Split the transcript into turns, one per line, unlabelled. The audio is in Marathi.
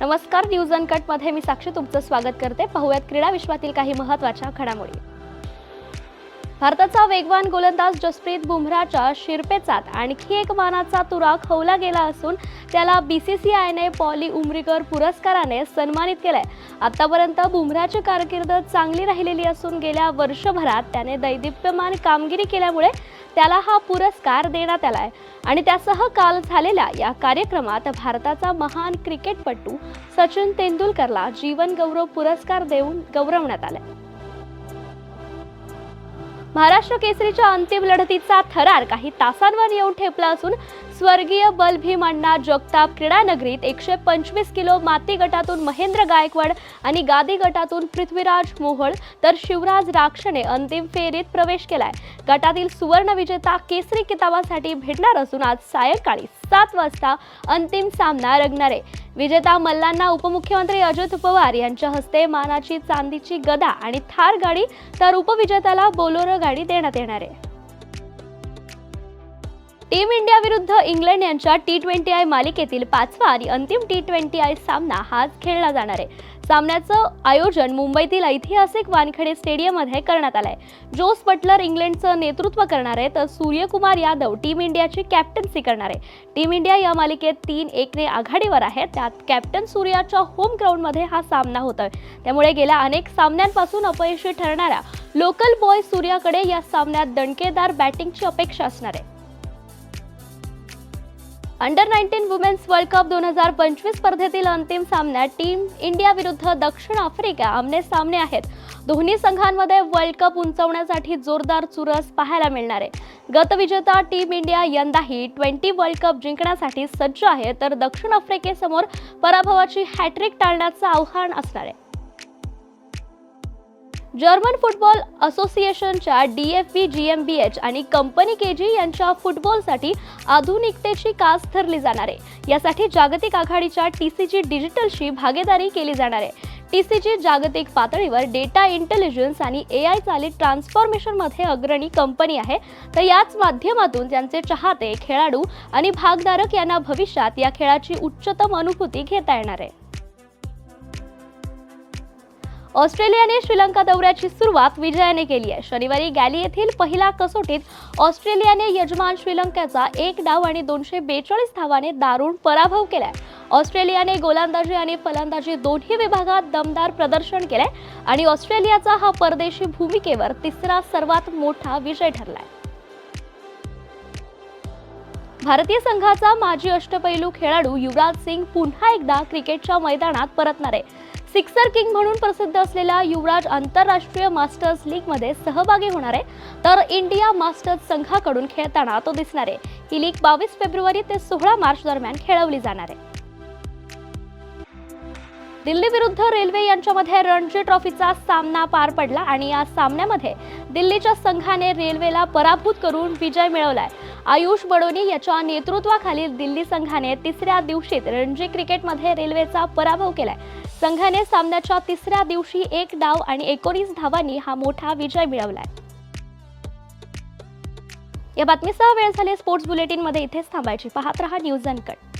नमस्कार न्यूज अनकटमध्ये मी साक्षी तुमचं स्वागत करते. पाहुयात क्रीडा विश्वातील काही महत्त्वाच्या घडामोडी. भारताचा वेगवान गोलंदाज जसप्रीत बुमराच्या शिरपेचात आणखी एक मानाचा तुरा खवला गेला असून त्याला बी सी सी आयने पॉली उमरीकर पुरस्काराने सन्मानित केलंय. आतापर्यंत बुमराची कारकीर्द चांगली राहिलेली असून गेल्या वर्षभरात त्याने दैदिप्यमान कामगिरी केल्यामुळे त्याला हा पुरस्कार देण्यात आलाय. आणि त्यासह काल झालेल्या या कार्यक्रमात भारताचा महान क्रिकेटपटू सचिन तेंडुलकरला जीवन गौरव पुरस्कार देऊन गौरवण्यात आलाय. महाराष्ट्र केसरीच्या अंतिम लढतीचा थरार काही तासांवर येऊन ठेपला असून स्वर्गीय बलभीम अण्णा जगताप क्रीडानगरीत एकशे पंचवीस किलो माती गटातून महेंद्र गायकवाड आणि गादी गटातून पृथ्वीराज मोहोळ तर शिवराज राक्षणे अंतिम फेरीत प्रवेश केलाय. गटातील सुवर्ण विजेता केसरी किताबासाठी भेटणार असून आज सायंकाळी सात वाजता अंतिम सामना रंगणार आहे. विजेता मल्लांना उपमुख्यमंत्री अजित पवार यांच्या हस्ते मानाची चांदीची गदा आणि थार गाडी तर उपविजेत्याला बोलोरो गाडी देण्यात येणार आहे. टीम इंडिया विरुद्ध इंग्लंड यांच्या टी ट्वेंटी आय मालिकेतील पाचवा आणि अंतिम टी ट्वेंटी आय सामना हाच खेळला जाणार आहे. सामन्याचं आयोजन मुंबईतील ऐतिहासिक वानखेडे स्टेडियममध्ये करण्यात आलं आहे जोस बटलर इंग्लंडचं नेतृत्व करणार आहे तर सूर्यकुमार यादव टीम इंडियाची कॅप्टन्सी करणार आहे. टीम इंडिया या मालिकेत तीन एकने आघाडीवर आहे त्यात कॅप्टन सूर्याच्या होम ग्राउंडमध्ये हा सामना होतोय. त्यामुळे गेल्या अनेक सामन्यांपासून अपयशी ठरणाऱ्या लोकल बॉय सूर्याकडे या सामन्यात दणकेदार बॅटिंगची अपेक्षा असणार आहे. Under nineteen women's world cup दोन हजार पंचवीस स्पर्धेतील अंतिम सामन्यात टीम इंडिया विरुद्ध दक्षिण आफ्रिका आमने सामने आहेत. दोन्ही संघांमध्ये वर्ल्ड कप उंचवण्यासाठी जोरदार चुरस पाहायला मिळणार आहे. गतविजेता टीम इंडिया यंदाही ट्वेंटी वर्ल्ड कप जिंकण्यासाठी सज्ज आहे तर दक्षिण आफ्रिकेसमोर पराभवाची हॅट्रिक टाळण्याचं आव्हान असणार आहे. जर्मन फुटबॉल असोसिएशनच्या D F B G M B H आणि कंपनी के जी यांच्या फुटबॉलसाठी आधुनिकतेची कास ठरली जाणार आहे. यासाठी जागतिक आघाडीच्या टी सी जी डिजिटलशी भागीदारी केली जाणार आहे. टी सी जी जागतिक पातळीवर डेटा इंटेलिजन्स आणि ए आय चालित ट्रान्सफॉर्मेशनमध्ये अग्रणी कंपनी आहे. तर याच माध्यमातून त्यांचे चाहते खेळाडू आणि भागधारक यांना भविष्यात या खेळाची उच्चतम अनुभूती घेता येणार आहे. ऑस्ट्रेलियाने श्रीलंका दौऱ्याची सुरुवात विजयाने केली आहे. शनिवारी गॅली येथील पहिल्या कसोटीत ऑस्ट्रेलियाने यजमान श्रीलंकेचा एक डाव आणि दोनशे बेचाळीस धावाने दारुण पराभव केलाय. ऑस्ट्रेलियाने गोलंदाजी आणि फलंदाजी दोन्ही विभागात दमदार प्रदर्शन केलंय आणि ऑस्ट्रेलियाचा हा परदेशी भूमिकेवर तिसरा सर्वात मोठा विजय ठरलाय. भारतीय संघाचा माजी अष्टपैलू खेळाडू युवराज सिंग पुन्हा एकदा क्रिकेटच्या मैदानात परतणार आहे. सिक्सर किंग म्हणून प्रसिद्ध असलेला युवराज आंतरराष्ट्रीय मास्टर्स लीगमध्ये सहभागी होणार आहे. तर इंडिया मास्टर्स संघाकडून खेळताना तो दिसणार आहे. ही लीग बावीस फेब्रुवारी ते सोळा मार्च दरम्यान खेळवली जाणार आहे. दिल्ली विरुद्ध रेल्वे यांच्यामध्ये रणजी ट्रॉफीचा सामना पार पडला आणि या सामन्यामध्ये दिल्लीच्या संघाने रेल्वेला पराभूत करून विजय मिळवलाय. आयुष बडोनी याच्या नेतृत्वाखालील दिल्ली संघाने तिसऱ्या दिवशीत रणजी क्रिकेटमध्ये रेल्वेचा पराभव केलाय. संघाने सामन्याच्या तिसऱ्या दिवशी एक डाव आणि एकोणीस धावांनी हा मोठा विजय मिळवलाय. या बातमीसह वेळ झाली स्पोर्ट्स बुलेटिनमध्ये इथेच थांबायची. पाहत रहा न्यूज अनकट.